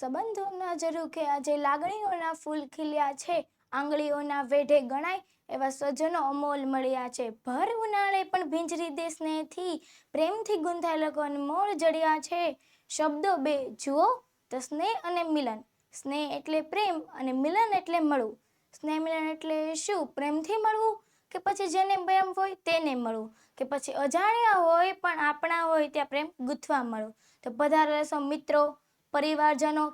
સંબંધોના ઝરૂખે આજે લાગણીઓના ફૂલ ખીલ્યા છે, આંગળીઓના વેઢે ગણાય એવા સ્વજનો અમોલ મળ્યા છે. ભર ઉનાળે પણ ભીંજરી દે સ્નેહથી, પ્રેમથી ગુંથાયેલા અનમોલ જડ્યા છે. શબ્દો બે, જુઓ તો સ્નેહ અને મિલન. સ્નેહ એટલે પ્રેમ અને મિલન એટલે મળવું. સ્નેહ મિલન એટલે શું? પ્રેમથી મળવું કે પછી જેને પ્રેમ હોય તેને મળવું? કે પછી અજાણ્યા હોય પણ આપણા હોય ત્યાં પ્રેમ ગૂંથવા મળવું તો બધા રસો મિત્રો પરિવારજનો,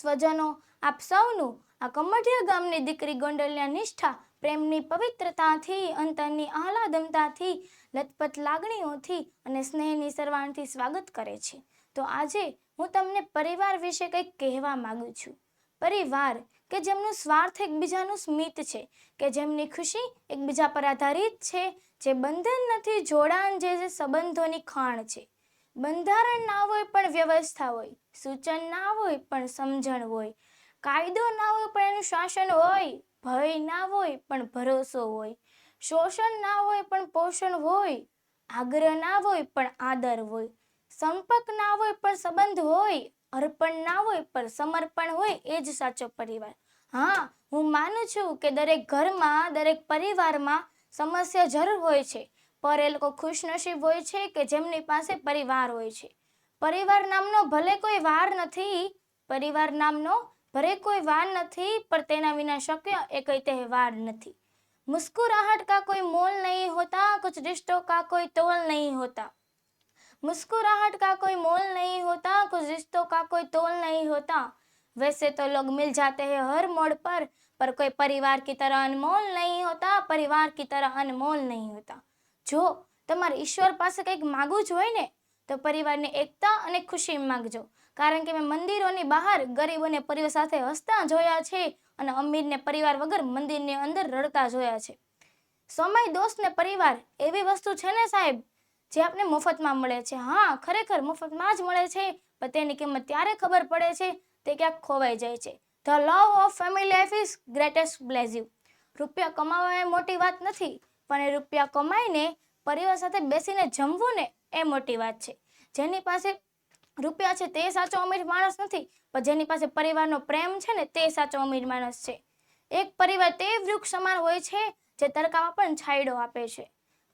સ્વજનો, આપ સૌનું આ કમઢિયા ગામની દીકરી ગોંડલિયા નિષ્ઠા, પ્રેમની પવિત્રતાથી, અંતરની આહલાદમતાથી લથપથ લાગણીઓથી અને સ્નેહની સરવાણથી સ્વાગત કરે છે. તો આજે હું તમને પરિવાર વિશે કંઈક કહેવા માગું છું. પરિવાર કે જેમનું સ્વાર્થ એકબીજાનું સ્મિત છે, કે જેમની ખુશી એકબીજા પર આધારિત છે, જે બંધન નથી જોડાણ, જે જે સંબંધોની ખાણ છે. બંધારણ ના હોય પણ વ્યવસ્થા હોય, સૂચન ના હોય પણ સમજણ હોય, કાયદો ના હોય પણ એનું શાસન હોય, ભય ના હોય પણ ભરોસો હોય, શોષણ ના હોય પણ પોષણ હોય, આગ્રહ ના હોય પણ આદર હોય, સંપર્ક ના હોય પણ સંબંધ હોય, અર્પણ ના હોય પણ સમર્પણ હોય એ જ સાચો પરિવાર. હા, હું માનું છું કે દરેક ઘરમાં, દરેક પરિવારમાં સમસ્યા જરૂર હોય છે. પર એ લોકો ખુશનસીબ હોય છે કે જેમની પાસે પરિવાર હોય છે પરિવાર નામનો ભલે કોઈ વાર નથી પરિવાર નામનો ભલે કોઈ વાર નથી પણ તેના વિના શક્ય એ કોઈ તહેવાર નથી મુસ્કુરાહટ કા કોઈ મોલ નહીં હોતા કુછ रिश्तों का कोई तोल नहीं होता मुस्कुराहट का कोई मोल नहीं होता कुछ रिश्तों का कोई तोल नहीं होता वैसे तो लोग मिल जाते हैं हर मोड़ पर पर कोई परिवार की तरह अनमोल नहीं होता परिवार की तरह अनमोल नहीं होता જો તમારે ઈશ્વર પાસે કંઈક માગવું જ હોય ને, તો પરિવારની એકતા અને ખુશી માગજો. કારણ કે મેં મંદિરોની બહાર ગરીબોને પરિવાર સાથે હસતા જોયા છે અને અમીરને પરિવાર વગર મંદિરની અંદર રડતા જોયા છે. સમય, દોસ્ત ને પરિવાર એવી વસ્તુ છે ને સાહેબ, જે આપને મફતમાં મળે છે. હા, ખરેખર મફતમાં જ મળે છે, પણ તેની કિંમત ત્યારે ખબર પડે છે, તે ક્યાંક ખોવાઈ જાય છે. The love of family life is greatest blessing રૂપિયા કમાવા એ મોટી વાત નથી પણ એ રૂપિયા કમાઈને પરિવાર સાથે બેસીને જમવું ને એ મોટી વાત છે. જેની પાસે રૂપિયા છે તે સાચો અમીર માણસ નથી, પણ જેની પાસે પરિવારનો પ્રેમ છે ને તે સાચો અમીર માણસ છે. એક પરિવાર તે વૃક્ષ સમાન હોય છે જે તડકામાં પણ છાંયડો આપે છે.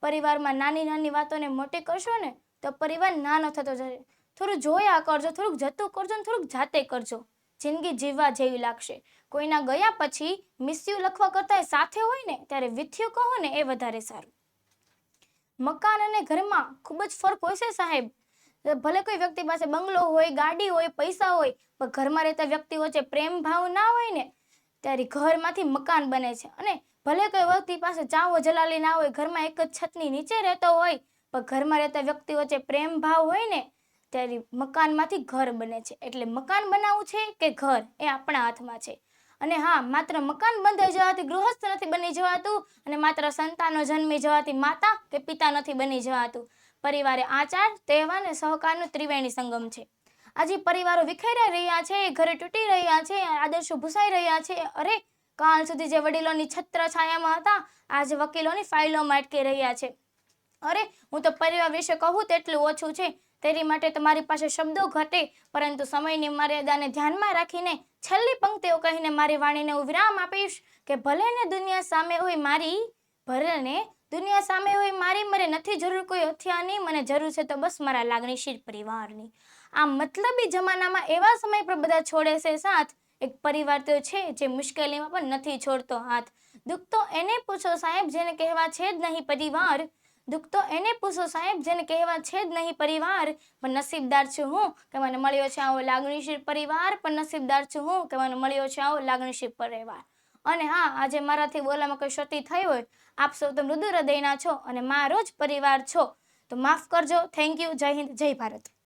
પરિવારમાં નાની નાની વાતોને મોટી કરશો ને તો પરિવાર નાનો થતો જશે થોડું જોયા કરજો, થોડુંક જતું કરજો ને થોડુંક જાતે કરજો. જિંદગી જીવવા જેવી લાગશે. કોઈના ગયા પછી મિસ્યુ લખવા કરતાં સાથે હોય ને, ત્યારે વિથ્યું કહો ને, એ વધારે સારું. મકાન અને ઘરમાં ખૂબ જ ફરક હોય છે સાહેબ. ભલે કોઈ વ્યક્તિ પાસે બંગલો હોય, ગાડી હોય, પૈસા હોય, પણ ઘરમાં રહેતા વ્યક્તિ વચ્ચે પ્રેમ ભાવ ના હોય ને, ત્યારે ઘરમાંથી મકાન બને છે. અને ભલે કોઈ વ્યક્તિ પાસે ચાવો જલાલી ના હોય, ઘરમાં એક જ છતની નીચે રહેતો હોય, પણ ઘરમાં રહેતા વ્યક્તિ વચ્ચે પ્રેમ ભાવ હોય ને ત્યારે મકાનમાંથી ઘર બને છે. એટલે મકાન બનાવવું છે કે ઘર એ આપણા હાથમાં છે. અને હા, માત્ર મકાન બંધાઈ જવાથી ગૃહસ્થ નથી બની જવાતું અને માત્ર સંતાનો જન્મી જવાથી માતા કે પિતા નથી બની જવાતું. પરિવારે આચાર, તહેવાર અને સહકારનું ત્રિવેણી સંગમ છે. આજે પરિવારો વિખેરાઈ રહ્યા છે, ઘરે તૂટી રહ્યા છે, આદર્શો ભૂસાઈ રહ્યા છે. અરે, કાલ સુધી જે વડીલોની છત્ર છાયામાં હતા, આજે વકીલોની ફાઇલોમાં અટકી રહ્યા છે. અરે, હું તો પરિવાર વિશે કહું તેટલું ઓછું છે. તેની માટે તમારી પાસે શબ્દો ઘટે, પરંતુ સમયની મર્યાદાને ધ્યાનમાં રાખીને છેલ્લી પંક્તિઓ કહીને મારી વાણીને હું વિરામ આપીશ કે ભલે ને દુનિયા સામે હોય મારી ભલે ને દુનિયા સામે હોય મારી, મને નથી જરૂર કોઈ હથિયારની, મને જરૂર છે તો બસ મારા લાગણીશીલ પરિવારની. આ મતલબી જમાનામાં એવા સમય પર બધા છોડે છે સાથ. એક પરિવાર તો છે જે મુશ્કેલીમાં પણ નથી છોડતો હાથ. દુઃખ તો એને પૂછો સાહેબ, જેને કહેવા છે જ નહીં પરિવાર. દુઃખ તો એને પૂછો સાહેબ, જેને કહેવા છે જ નહીં પરિવાર, પણ નસીબદાર છું હું કે મને મળ્યો છે આવો લાગણીશીલ પરિવાર, પણ નસીબદાર છું હું કે મને મળ્યો છે આવો લાગણીશીલ પરિવાર. અને હા, આજે મારાથી બોલામાં કોઈ ક્ષતિ થઈ હોય, આપ સૌ તો મૃદુ હૃદયના છો અને મારો જ પરિવાર છો. તો માફ કરજો. થેન્ક યુ જય હિન્દ. જય ભારત.